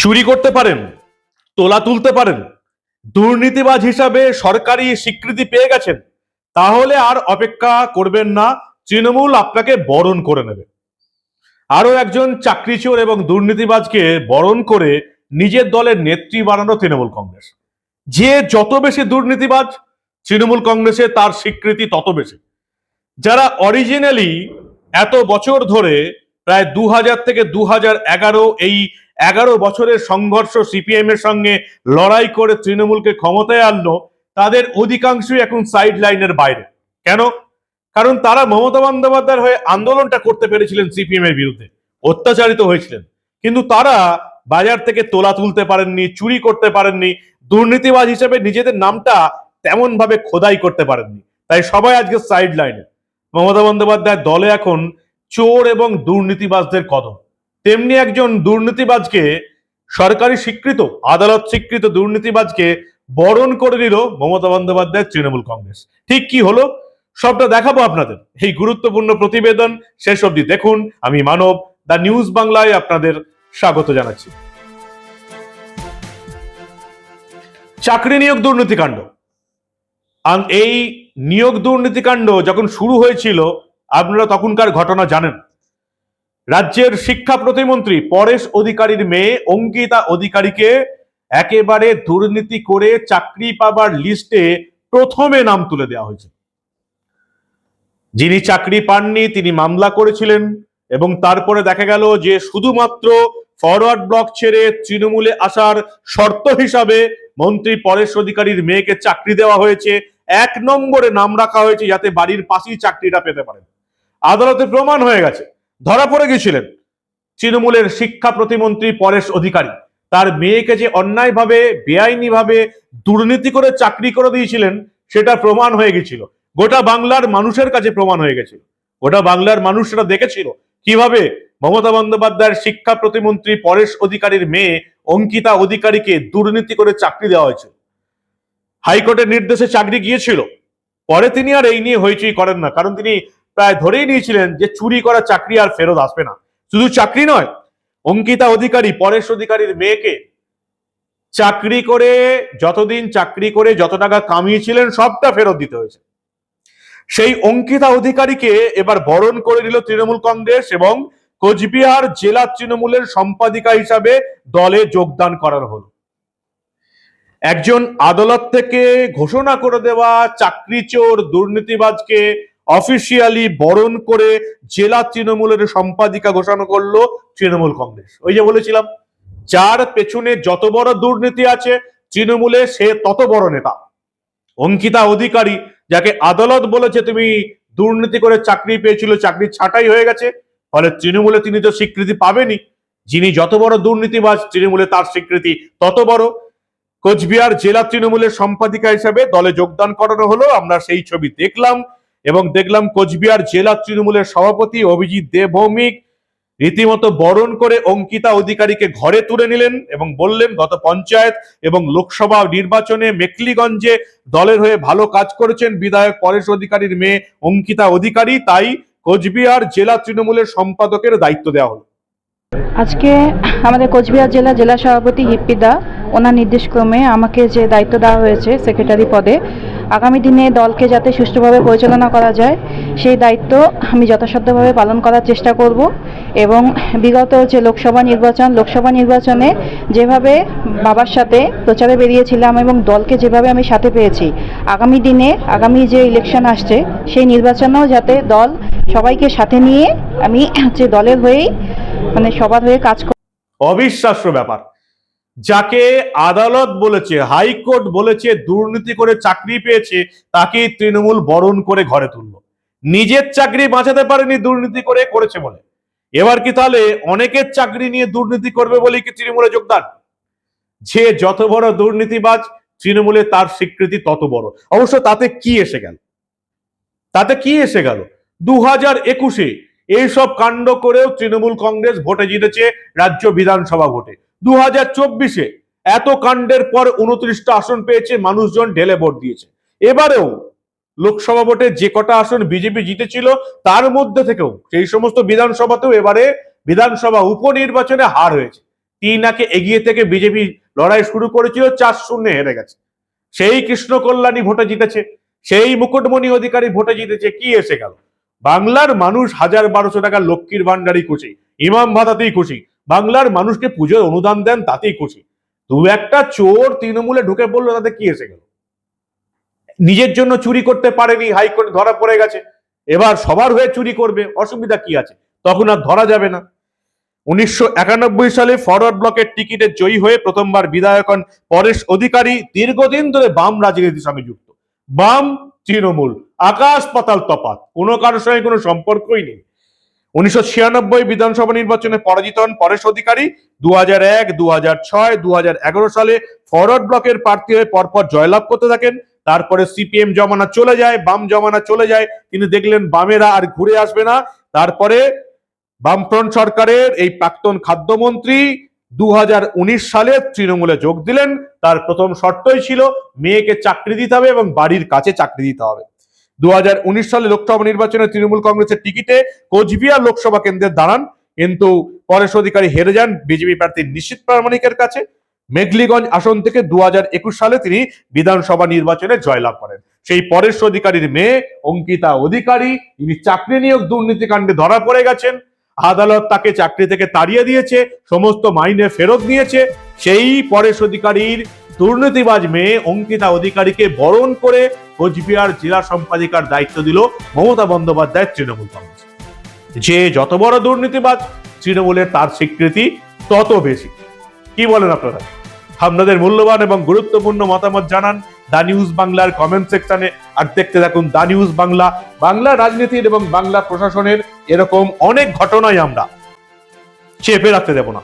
চুরি করতে পারেন, তোলা তুলতে পারেন, দুর্নীতিবাজ হিসাবে সরকারি স্বীকৃতি পেয়ে গেছেন, তাহলে আর অপেক্ষা করবেন না, তৃণমূল আপনাকে বরণ করে নেবে। আরও একজন চাকরিচোর এবং দুর্নীতিবাজকে বরণ করে নিজের দলের নেত্রী বানানো তৃণমূল কংগ্রেস। যে যত বেশি দুর্নীতিবাজ, তৃণমূল কংগ্রেসে তার স্বীকৃতি তত বেশি। যারা অরিজিনালি এত বছর ধরে, প্রায় দু হাজার থেকে দু এই এগারো বছরের সংঘর্ষ সিপিএম এর সঙ্গে লড়াই করে তৃণমূলকে ক্ষমতায় আনলো, তাদের অধিকাংশই এখন সাইড লাইনের বাইরে। কেন? কারণ তারা মমতা বন্দ্যোপাধ্যায়ের হয়ে আন্দোলনটা করতে পেরেছিলেন সিপিএম এর বিরুদ্ধে, অত্যাচারিত হয়েছিলেন। কিন্তু তারা বাজার থেকে তোলা তুলতে পারেননি, চুরি করতে পারেননি, দুর্নীতিবাজ হিসেবে নিজেদের নামটা তেমন ভাবে খোদাই করতে পারেননি। তাই সবাই আজকে সাইড লাইনে মমতা বন্দ্যোপাধ্যায় দলে এখন চোর এবং দুর্নীতিবাজদের কদম। তেমনি একজন দুর্নীতিবাজকে সরকারি স্বীকৃত, আদালত স্বীকৃত দুর্নীতিবাজকে বরণ করে নিল মমতা বন্দ্যোপাধ্যায়ের তৃণমূল কংগ্রেস। ঠিক কি হলো? সবটা দেখাবো আপনাদের। এই গুরুত্বপূর্ণ প্রতিবেদন শেষ অবধি দেখুন। আমি মানব, দ্য নিউজ বাংলায় আপনাদের স্বাগত জানাচ্ছি। চাকরি নিয়োগ দুর্নীতিকাণ্ড এই নিয়োগ দুর্নীতিকাণ্ড যখন শুরু হয়েছিল, আপনারা তখনকার ঘটনা জানেন। রাজ্যের শিক্ষা প্রতিমন্ত্রী পরেশ অধিকারীর মেয়ে অঙ্কিতা অধিকারীকে একেবারে দুর্নীতি করে চাকরি পাবার লিস্টে প্রথমে নাম তুলে দেওয়া হয়েছে। যিনি চাকরি পাননি, তিনি মামলা করেছিলেন এবং তারপরে দেখা গেল যে শুধুমাত্র ফরওয়ার্ড ব্লক ছেড়ে তৃণমূলে আসার শর্ত হিসাবে মন্ত্রী পরেশ অধিকারীর মেয়েকে চাকরি দেওয়া হয়েছে। এক নম্বরে নাম রাখা হয়েছে যাতে বাড়ির পাশেই চাকরিটা পেতে পারেন। আদালতে প্রমাণ হয়ে গেছে ধরা পড়ে গেছিলেন। তৃণমূলের শিক্ষা প্রতিমন্ত্রী পরেশ অধিকারী। তার মেয়েকে যে অন্যায়ভাবে, বেআইনিভাবে দুর্নীতি করে চাকরি করে দিয়েছিলেন, সেটা প্রমাণ হয়ে গেছিল। গোটা বাংলার মানুষের কাছে প্রমাণ হয়ে গেছিল। গোটা বাংলার মানুষ সেটা দেখেছিল। কীভাবে মমতা বন্দ্যোপাধ্যায়ের শিক্ষা প্রতিমন্ত্রী পরেশ অধিকারীর মেয়ে অঙ্কিতা অধিকারীকে দুর্নীতি করে চাকরি দেওয়া হয়েছিল। হাইকোর্টের নির্দেশে চাকরি গিয়েছিল। পরে তিনি আর এই নিয়ে হইচই করেন না, কারণ তিনি প্রায় ধরেই নিয়েছিলেন যে চুরি করা চাকরি আর ফেরত আসবে না। শুধু চাকরি নয়, অঙ্কিতা অধিকারী, পরেশ অধিকারীর মেয়েকে চাকরি করে, যতদিন চাকরি করে, যত টাকা কামিয়েছিলেন, সবটা ফেরত দিতে হয়েছে। সেই অঙ্কিতা অধিকারীকে এবার বরণ করে নিল তৃণমূল কংগ্রেস এবং কোচবিহার জেলা তৃণমূলের সম্পাদিকা হিসাবে দলে যোগদান করার হল। একজন আদালত থেকে ঘোষণা করে দেওয়া চাকরি চোর দুর্নীতিবাজকে অফিসিয়ালি বরণ করে জেলা তৃণমূলের সম্পাদিকা ঘোষণা করল তৃণমূল কংগ্রেস। ওই যে বলেছিলাম, যার পেছনে যত বড় দুর্নীতি আছে তৃণমূলে সে তত বড় নেতা। অঙ্কিতা অধিকারী, যাকে আদালত বলেছে তুমি দুর্নীতি করে চাকরি পেয়েছিল, চাকরি ছাঁটাই হয়ে গেছে, ফলে তৃণমূলে তিনি তো স্বীকৃতি পাবেনি যিনি যত বড় দুর্নীতিবাজ, তৃণমূলে তার স্বীকৃতি তত বড়। কোচবিহার জেলা তৃণমূলের সম্পাদিকা হিসেবে দলে যোগদান করানো হলো, আমরা সেই ছবি দেখলাম। এবং দেখলাম কোচবিহার জেলা তৃণমূলের সভাপতি অভিজিৎ দেবভৌমিক রীতিমতো বরণ করে অঙ্কিতা অধিকারীকে ঘরে তুলে নিলেন এবং বললেন, গত পঞ্চায়েত এবং লোকসভা নির্বাচনে মেকলিগঞ্জে দলের হয়ে ভালো কাজ করেছেন বিধায়ক পরেশ অধিকারীর মেয়ে অঙ্কিতা অধিকারী, তাই কোচবিহার জেলা তৃণমূলের সম্পাদকের দায়িত্ব দেওয়া হলো। আজকে আমাদের কোচবিহার জেলা জেলা সভাপতি হিপ্পিদা ওনার নির্দেশক্রমে আমাকে যে দায়িত্ব দেওয়া হয়েছে সেক্রেটারি পদে আগামী দিনে দলকে যাতে সুষ্ঠুভাবে পরিচালনা করা যায়, সেই দায়িত্ব আমি যথাসাধ্যভাবে পালন করার চেষ্টা করব এবং বিগত যে লোকসভা নির্বাচন, লোকসভা নির্বাচনে যেভাবে বাবার সাথে প্রচারে বেরিয়েছিলাম এবং দলকে যেভাবে আমি সাথে পেয়েছি, আগামী দিনে আগামী যে ইলেকশন আসছে, সেই নির্বাচনেও যাতে দল সবাইকে সাথে নিয়ে আমি যে দলের হয়েই মানে সবার হয়ে কাজ অবিশ্বাস্য ব্যাপার। যাকে আদালত বলেছে, হাইকোর্ট বলেছে, দুর্নীতি করে চাকরি পেয়েছে, তাকেই তৃণমূল বরণ করে ঘরে তুলল। নিজের চাকরি বাঁচাতে পারেনি, দুর্নীতি করে করেছে বলে। এবার কি তাহলে অনেকের চাকরি নিয়ে দুর্নীতি করবে বলে কি তৃণমূলে যোগদান? যে যত বড় দুর্নীতিবাজ, তৃণমূলে তার স্বীকৃতি তত বড়। অবশ্য তাতে কি এসে গেল? তাতে কি এসে গেল? দু হাজার একুশে এইসব কাণ্ড করেও তৃণমূল কংগ্রেস ভোটে জিতেছে রাজ্য বিধানসভা ভোটে। দু হাজার চব্বিশে এত কাণ্ডের পর উনত্রিশটা আসন পেয়েছে, মানুষজন ঢেলে ভোট দিয়েছে। এবারেও লোকসভা ভোটে যে কটা আসন বিজেপি জিতেছিল, তার মধ্যে থেকেও সেই সমস্ত বিধানসভাতেও এবারে বিধানসভা উপনির্বাচনে হার হয়েছে। তিনাকে এগিয়ে থেকে বিজেপি লড়াই শুরু করেছিল, চার শূন্যে হেরে গেছে। সেই কৃষ্ণ কল্যাণী ভোটে জিতেছে, সেই মুকুটমণি অধিকারী ভোটে জিতেছে, কি এসে গেল? বাংলার মানুষ হাজার বারোশো টাকা লক্ষ্মীর ভান্ডারই খুশি, ইমাম ভাতাতেই খুশি বাংলার মানুষকে পুজোর অনুদান দেন তাতেই খুশি। দু একটা চোর তৃণমূলে ঢুকে পড়ল, তাতে কি এসে গেল? নিজের জন্য চুরি করতে পারেনি, হাইকোর্টে ধরা পড়ে গেছে। এবার সবার হয়ে চুরি করবে, অসুবিধা কি আছে? তখন আর ধরা যাবে না। উনিশশো একানব্বই সালে ফরওয়ার্ড ব্লকের টিকিটে জয়ী হয়ে প্রথমবার বিধায়ক হন পরেশ অধিকারী, দীর্ঘদিন ধরে বাম রাজনীতির সঙ্গে যুক্ত। বাম তৃণমূল, আকাশ পাতাল তফাৎ, কোনো কারোর সঙ্গে কোনো সম্পর্কই নেই। উনিশশো ছিয়ানব্বই বিধানসভা নির্বাচনে পরাজিত হন পরেশ অধিকারী। দু হাজার এক দু হাজার ছয় দু হাজার এগারো সালে ফরওয়ার্ড ব্লকের প্রার্থী হয়ে পরপর জয়লাভ করতে থাকেন। তারপরে সিপিএম জমানা চলে যায়, বাম জমানা চলে যায়। তিনি দেখলেন বামেরা আর ঘুরে আসবে না। তারপরে বামফ্রন্ট সরকারের এই প্রাক্তন খাদ্যমন্ত্রী দু হাজার উনিশ সালে তৃণমূলে যোগ দিলেন। তার প্রথম শর্তই ছিল, মেয়েকে চাকরি দিতে হবে এবং বাড়ির কাছে চাকরি দিতে হবে। দুহাজার উনিশ সালে লোকসভা নির্বাচনে তৃণমূল কংগ্রেসের টিকিটে কোচবিহার লোকসভা কেন্দ্রে দাঁড়ান। কিন্তু পরেশ অধিকারী হেরে যান বিজেপি প্রার্থী নিশ্চিত প্রামাণিকের কাছে। মেঘলিগঞ্জ আসন থেকে দুহাজার একুশ সালে তিনি বিধানসভা নির্বাচনে জয়লাভ করেন। সেই পরেশ অধিকারীর মেয়ে অঙ্কিতা অধিকারী, তিনি চাকরি নিয়োগ দুর্নীতিকাণ্ডে ধরা পড়ে গেছেন। আদালত তাকে চাকরি থেকে তাড়িয়ে দিয়েছে, সমস্ত মাইনে ফেরত নিয়েছে। সেই পরেশ অধিকারীর দুর্নীতিবাজ মেয়ে অঙ্কিতা অধিকারীকে বরণ করে কোচবিহার জেলা সম্পাদিকার দায়িত্ব দিল মমতা বন্দ্যোপাধ্যায় তৃণমূল কংগ্রেস। যে যত বড় দুর্নীতিবাজ তৃণমূলের তার স্বীকৃতি তত বেশি। কি বলেন আপনারা? আপনাদের মূল্যবান এবং গুরুত্বপূর্ণ মতামত জানান দা নিউজ বাংলার কমেন্ট সেকশনে আর দেখতে থাকুন দা নিউজ বাংলা বাংলা রাজনীতির এবং বাংলা প্রশাসনের এরকম অনেক ঘটনাই আমরা। চেপে রাখতে দেব না।